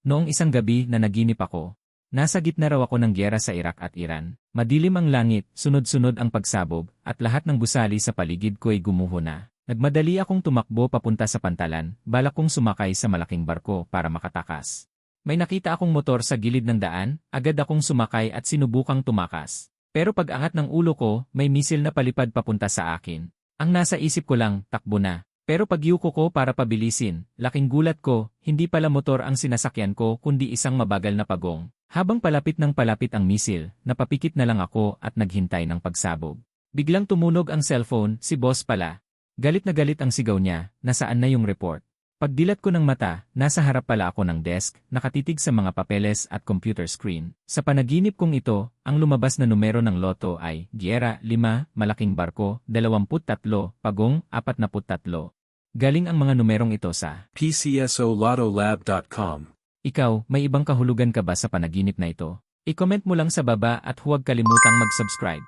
Noong isang gabi na naginip ako, nasa gitna raw ako ng gyera sa Iraq at Iran. Madilim ang langit, sunod-sunod ang pagsabog, at lahat ng gusali sa paligid ko'y gumuho na. Nagmadali akong tumakbo papunta sa pantalan, balak kong sumakay sa malaking barko para makatakas. May nakita akong motor sa gilid ng daan, agad akong sumakay at sinubukang tumakas. Pero pag angat ng ulo ko, may misil na palipad papunta sa akin. Ang nasa isip ko lang, takbo na. Pero pagyuko ko para pabilisin, laking gulat ko, hindi pala motor ang sinasakyan ko kundi isang mabagal na pagong. Habang palapit ng palapit ang misil, napapikit na lang ako at naghintay ng pagsabog. Biglang tumunog ang cellphone, si boss pala. Galit na galit ang sigaw niya, nasaan na yung report. Pagdilat ko ng mata, nasa harap pala ako ng desk, nakatitig sa mga papeles at computer screen. Sa panaginip kong ito, ang lumabas na numero ng loto ay Giera 5, Malaking Barko, 23, Pagong, 43. Galing ang mga numerong ito sa PCSOLottoLab.com. Ikaw, may ibang kahulugan ka ba sa panaginip na ito? I-comment mo lang sa baba at huwag kalimutang mag-subscribe.